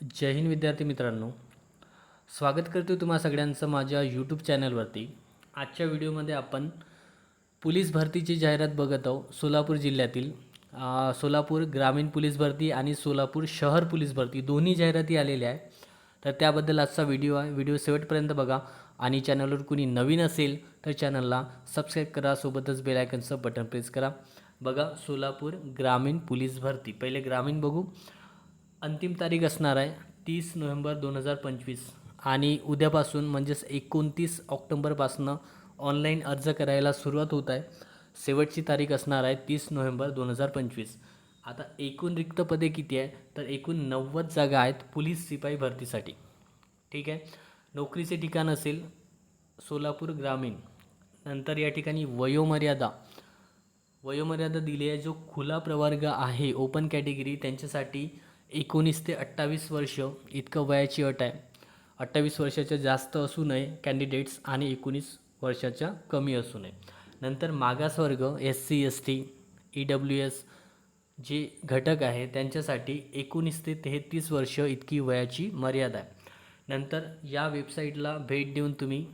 जय हिंद विद्यार्थी मित्रांनो. स्वागत करतो तुम्हा सगळ्यांचं माझ्या यूट्यूब चॅनलवरती आजच्या व्हिडिओमध्ये आपण पोलीस भरतीची जाहिरात बघत आहोत सोलापूर जिल्ह्यातील. सोलापूर ग्रामीण पोलीस भरती आणि सोलापूर शहर पोलीस भरती दोन्ही जाहिराती आलेल्या आहे तर त्याबद्दल आजचा व्हिडिओ आहे. व्हिडिओ शेवटपर्यंत बघा. आणि चॅनलवर कुणी नवीन असेल तर चॅनलला सबस्क्राईब करा. सोबतच बेलायकनचं बटन प्रेस करा. बघा सोलापूर ग्रामीण पोलीस भरती. पहिले ग्रामीण बघू. अंतिम तारीख असणार आहे तीस नोव्हेंबर दोन हजार पंचवीस. आणि उद्यापासून म्हणजेच एकोणतीस ऑक्टोंबरपासनं ऑनलाईन अर्ज करायला सुरुवात होत आहे. शेवटची तारीख असणार आहे तीस नोव्हेंबर दोन हजार पंचवीस. आता एकूण रिक्त पदे किती आहे? तर एकूण नव्वद जागा आहेत पोलीस शिपाई भरतीसाठी. ठीक आहे? नोकरीचे ठिकाण असेल सोलापूर ग्रामीण. नंतर या ठिकाणी वयोमर्यादा. वयोमर्यादा दिली आहे. जो खुला प्रवर्ग आहे ओपन कॅटेगरी त्यांच्यासाठी एकोणीस ते अठ्ठावीस वर्ष इतकं वयाची अट आहे. अठ्ठावीस वर्षाच्या जास्त असू नये कॅन्डिडेट्स आणि एकोणीस वर्षाच्या कमी असू नये. नंतर मागासवर्ग S C S T E W S जे घटक आहे त्यांच्यासाठी एकोणीस ते तेहतीस वर्ष इतकी वयाची मर्यादा आहे. नंतर या वेबसाईटला भेट देऊन तुम्ही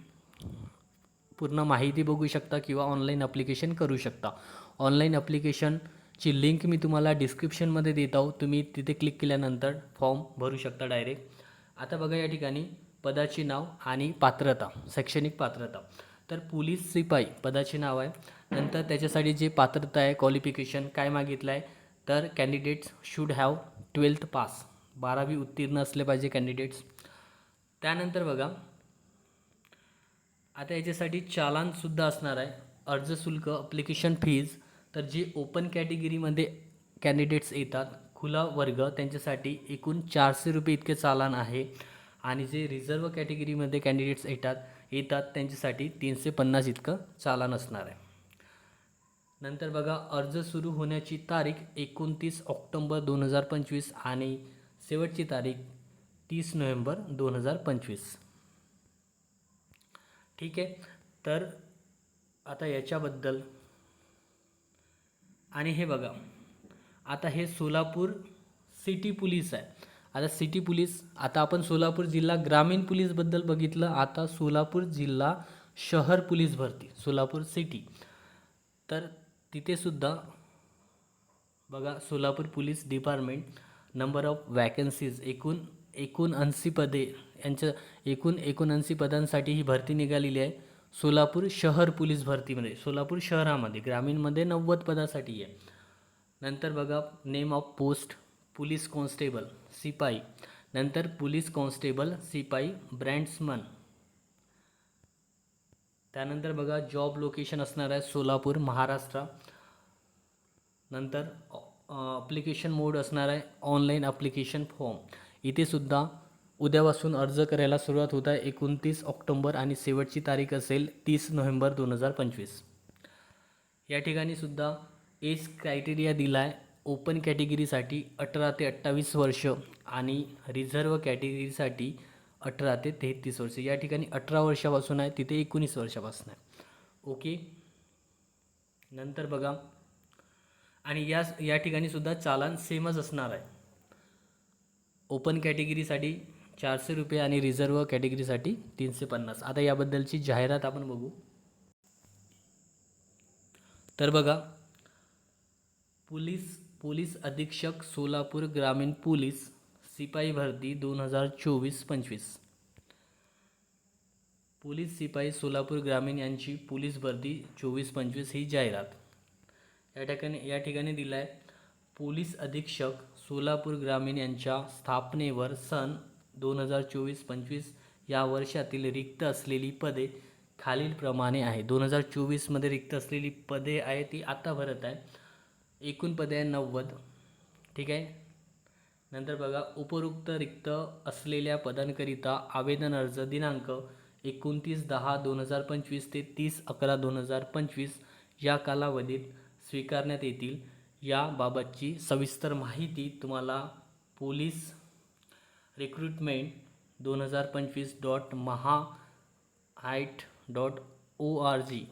पूर्ण माहिती बघू शकता किंवा ऑनलाईन अप्लिकेशन करू शकता. ऑनलाईन ची लिंक मी तुम्हाला डिस्क्रिप्शनमध्ये देत आहो. तुम्ही तिथे क्लिक केल्यानंतर फॉर्म भरू शकता डायरेक्ट आता बघा या ठिकाणी पदाचे नाव आणि पात्रता शैक्षणिक पात्रता. तर पोलीस शिपाई पदाचे नाव आहे. नंतर त्याच्यासाठी जे पात्रता आहे क्वालिफिकेशन काय मागितलं आहे तर candidates should have twelfth pass बारावी उत्तीर्ण असले पाहिजे कॅन्डिडेट्स त्यानंतर बघा आता याच्यासाठी चालानसुद्धा असणार आहे. अर्ज शुल्क अप्लिकेशन फीज तर जे ओपन कॅटेगरीमध्ये कॅन्डिडेट्स येतात खुला वर्ग त्यांच्यासाठी एकूण चारशे रुपये इतके चालान आहे. आणि जे रिझर्व कॅटेगरीमध्ये कॅन्डिडेट्स येतात येतात त्यांच्यासाठी तीनशे पन्नास इतकं चालान असणार आहे. नंतर बघा अर्ज सुरू होण्याची तारीख एकोणतीस ऑक्टोंबर दोन हजार पंचवीस आणि शेवटची तारीख तीस नोव्हेंबर दोन हजार पंचवीस. ठीक आहे? तर आता याच्याबद्दल आणि हे बघा आता हे सोलापूर सिटी पोलीस आहे. आता सिटी पोलीस आता आपण सोलापूर जिल्हा ग्रामीण पोलीसबद्दल बघितलं आता सोलापूर जिल्हा शहर पोलीस भरती सोलापूर सिटी. तर तिथेसुद्धा बघा Solapur police department number of vacancies एकूण एकूणऐंशी पदे यांच्या एकूण एकोणऐंशी पदांसाठी ही भरती निघालेली आहे. सोलापूर शहर पोलीस भरतीमध्ये सोलापूर शहरामध्ये ग्रामीणमध्ये नव्वद पदासाठी आहे. नंतर बघा name of post police constable सिपाई नंतर पोलीस कॉन्स्टेबल सिपाई ब्रँड्समन त्यानंतर बघा जॉब लोकेशन असणार आहे सोलापूर महाराष्ट्र. नंतर अप्लिकेशन मोड असणार आहे ऑनलाईन अप्लिकेशन फॉर्म इथे सुद्धा उद्यापासून अर्ज करायला सुरुवात होत आहे. एकोणतीस ऑक्टोंबर आणि शेवटची तारीख असेल तीस नोव्हेंबर दोन हजार पंचवीस. या ठिकाणी सुद्धा एज क्रायटेरिया दिला आहे ओपन कॅटेगरीसाठी अठरा ते अठ्ठावीस वर्ष आणि रिझर्व कॅटेगरीसाठी अठरा ते तेहतीस वर्ष. या ठिकाणी अठरा वर्षापासून आहे तिथे एकोणीस वर्षापासून आहे. ओके? नंतर बघा. आणि या या ठिकाणीसुद्धा चालान सेमच असणार आहे. ओपन कॅटेगरीसाठी चारशे रुपये आणि रिझर्व कॅटेगरीसाठी तीनशे पन्नास. आता याबद्दलची जाहिरात आपण बघू. तर बघा पोलीस पोलीस अधीक्षक सोलापूर ग्रामीण पोलीस सिपाई भरती दोन हजार चोवीस पंचवीस. पोलीस सिपाई सोलापूर ग्रामीण यांची पोलीस भरती चोवीस पंचवीस ही जाहिरात. या ठिकाणी या ठिकाणी दिला आहे पोलीस अधीक्षक सोलापूर ग्रामीण यांच्या स्थापनेवर सन दोन हजार चोवीस पंचवीस या वर्षातील रिक्त असलेली पदे खालीलप्रमाणे आहे. दोन हजार चोवीसमध्ये रिक्त असलेली पदे आहे ती आत्ता भरत आहे. एकूण पदे आहे नव्वद. ठीक आहे? नंतर बघा उपरोक्त रिक्त असलेल्या पदांकरिता आवेदन अर्ज दिनांक एकोणतीस दहा दोन हजार पंचवीस ते तीस अकरा दोन हजार पंचवीस या कालावधीत स्वीकारण्यात येतील. याबाबतची सविस्तर माहिती तुम्हाला पोलीस रिक्रुटमेंट दोन हजार पंचवीस dot Maha आयट dot O R G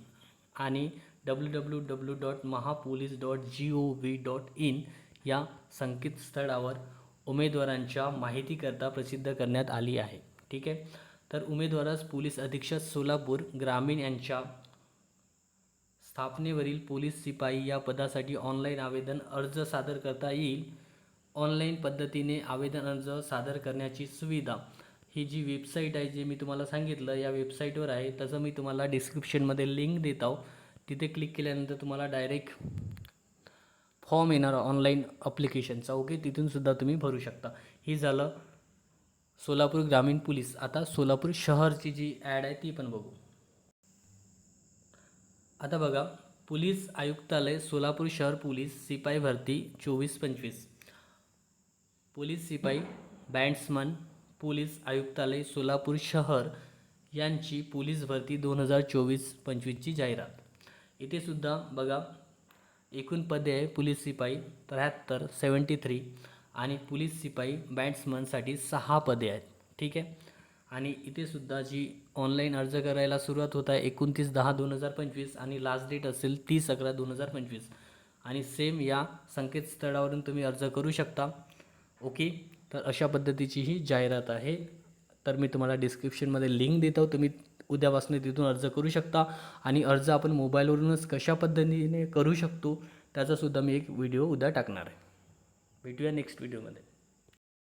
आणि W W W dot Mahapolice dot G O V dot in या संकेतस्थळावर उमेदवारांच्या माहितीकरता प्रसिद्ध करण्यात आली आहे. ठीक आहे? तर उमेदवारास पोलीस अधीक्षक सोलापूर ग्रामीण यांच्या स्थापनेवरील पोलीस शिपाई या पदासाठी ऑनलाईन आवेदन अर्ज सादर करता येईल. ऑनलाईन पद्धतीने आवेदन अर्ज सादर करण्याची सुविधा. ही जी वेबसाईट आहे जे मी तुम्हाला सांगितलं या वेबसाईटवर आहे. तसं मी तुम्हाला डिस्क्रिप्शनमध्ये लिंक देत आहो. तिथे क्लिक केल्यानंतर तुम्हाला डायरेक्ट फॉर्म येणार ऑनलाईन अप्लिकेशनचा ओके तिथूनसुद्धा तुम्ही भरू शकता. हे झालं सोलापूर ग्रामीण पोलीस. आता सोलापूर शहरची जी ॲड आहे ती पण बघू. आता बघा पोलीस आयुक्तालय सोलापूर शहर पोलीस शिपाई भरती चोवीस पंचवीस. पोलीस शिपाई बँड्समन पोलीस आयुक्तालय सोलापूर शहर यांची पोलीस भरती दोन हजार चोवीस पंचवीसची जाहिरात. इथे सुद्धा बघा एकूण पदे आहे पोलीस शिपाई त्र्याहत्तर सेवन्टी थ्री आणि पोलीस शिपाई बँड्समनसाठी सहा पदे आहेत. ठीक आहे? आणि इथेसुद्धा जी ऑनलाईन अर्ज करायला सुरुवात होत आहे एकोणतीस दहा दोन हजार पंचवीस आणि लास्ट डेट असेल तीस अकरा दोन हजार पंचवीस. आणि सेम या संकेतस्थळावरून तुम्ही अर्ज करू शकता. ओके? तर अशा पद्धतीची ही जाहिरात आहे. तर मी तुम्हाला डिस्क्रिप्शनमध्ये लिंक देतो. तुम्ही उद्यापासून तिथून अर्ज करू शकता. आणि अर्ज आपण मोबाईलवरूनच कशा पद्धतीने करू शकतो त्याचासुद्धा मी एक व्हिडिओ उद्या टाकणार आहे. भेटूया नेक्स्ट व्हिडिओमध्ये